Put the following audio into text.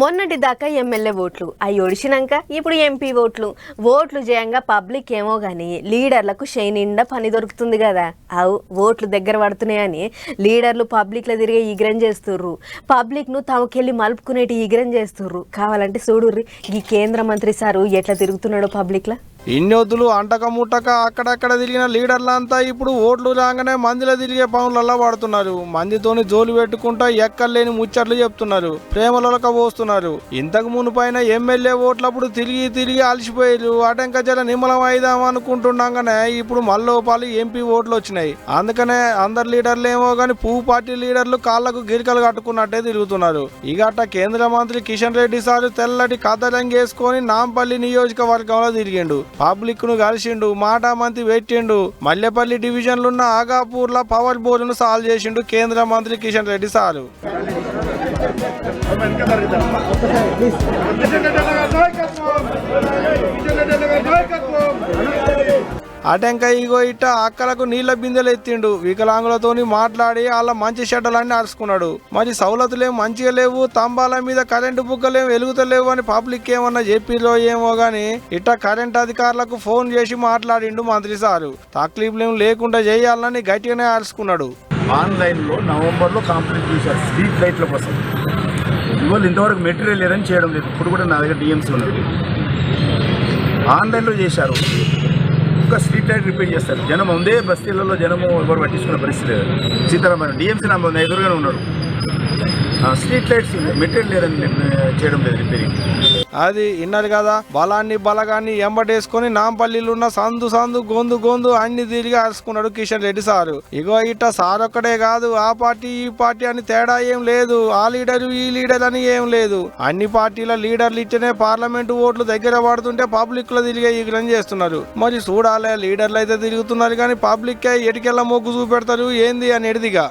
మొన్నటి దాకా ఎమ్మెల్యే ఓట్లు అవి ఒడిచినాక ఇప్పుడు ఎంపీ ఓట్లు. ఓట్లు చేయంగా పబ్లిక్ ఏమో కానీ లీడర్లకు షై నిండా పని దొరుకుతుంది కదా అవు ఓట్లు దగ్గర పడుతున్నాయని లీడర్లు పబ్లిక్లో తిరిగే ఈగ్రం చేస్తుర్రు. పబ్లిక్ను తమకెళ్ళి మలుపుకునేటి ఈగ్రం చేస్తుర్రు. కావాలంటే చూడుర్రి ఈ కేంద్ర మంత్రి సారు ఎట్లా తిరుగుతున్నాడో పబ్లిక్లో? ఇన్నొద్దులు అంటక ముట్టక అక్కడక్కడ తిరిగిన లీడర్లంతా ఇప్పుడు ఓట్లు రాగానే మందిలో తిరిగే పనులలో పడుతున్నారు మందితోని జోలు పెట్టుకుంటా ఎక్కర్లేని ముచ్చట్లు చెప్తున్నారు. ప్రేమలొలక పోస్తున్నారు. ఇంతకు మునుపైన ఎమ్మెల్యే ఓట్లప్పుడు తిరిగి తిరిగి అలసిపోయారు అటంక జల నిమ్మలం అయిదాం అనుకుంటుండగానే ఇప్పుడు మల్లోపాలి ఎంపీ ఓట్లు వచ్చినాయి అందుకనే అందరు లీడర్లు ఏమో కానీ పువ్వు పార్టీ లీడర్లు కాళ్ళకు గిరికలు కట్టుకున్నట్టే తిరుగుతున్నారు. ఇగట కేంద్ర మంత్రి కిషన్ రెడ్డి సార్ తెల్లటి కథలంగేసుకొని నాంపల్లి నియోజకవర్గంలో తిరిగిండు. పబ్లిక్ను కలిసిండు మాట మంత్రి పెట్టిండు మల్లెపల్లి డివిజన్లు ఉన్న ఆగాపూర్ల పవర్ బోర్డును సాల్వ్ చేసిండు కేంద్ర మంత్రి కిషన్ రెడ్డి సారు. అటెంక ఇగో ఇట్ట అక్కలకు నీళ్ళ బిందెలు ఎత్తిండు. వికలాంగులతోని మాట్లాడి వాళ్ళ మంచి షెడ్డలన్నీ అరుచుకున్నాడు మరి సౌలతులేం మంచిగా లేవు తంబాల మీద కరెంటు బుగ్గలేం వెలుగుతలేవు అని పబ్లిక్ ఏమన్నా చెప్పిరో ఏమో గాని ఇట్ట కరెంట్ అధికారులకు ఫోన్ చేసి మాట్లాడిండు మంత్రి సారు. తక్లీఫ్లేం లేకుండా చేయాలని గట్టిగానే అరుచుకున్నాడు ఆన్లైన్లో నవంబర్లో కంప్లీట్ చేశారు. స్ట్రీట్ లైట్ల కోసం. ఇవాళ ఇంతవరకు మెటీరియల్ లేదని చేయడం లేదు. ఇప్పుడు కూడా నా దగ్గర డిఎంసీ ఉన్నది. ఆన్లైన్లో చేశారు. కూడా స్ట్రీట్ లైట్ రిపేర్ చేస్తారు. జనం ఉందే బస్తీలలో జనము ఎవరు పట్టించుకున్న పరిస్థితి లేదు. సీతారామన్ డిఎంసీ నా ఎదురుగానే ఉన్నాడు. స్ట్రీట్ లైట్స్ మెటీరియల్ లేదని చేయడం లేదు రిపేరింగ్ అది విన్నారు కదా. బలాన్ని బలగాన్ని ఎంబటేసుకొని నాంపల్లిలో ఉన్న సందు సందు గొందు గొందు అన్ని తిరిగి అరుచుకున్నాడు కిషన్ రెడ్డి సారు. ఇగో ఇట్ట సార్ ఒక్కడే కాదు. ఆ పార్టీ ఈ పార్టీ అని తేడా ఏం లేదు. ఆ లీడరు ఈ లీడర్ అని ఏం లేదు. అన్ని పార్టీల లీడర్లు ఇచ్చనే పార్లమెంట్ ఓట్లు దగ్గర పడుతుంటే పబ్లిక్లో తిరిగే ఈగ్రం చేస్తున్నారు. మరి చూడాలి లీడర్లు అయితే తిరుగుతున్నారు కానీ పబ్లిక్ ఎటుకెళ్ళ మొగ్గు చూపెడతారు ఏంది అని ఎడిదిగా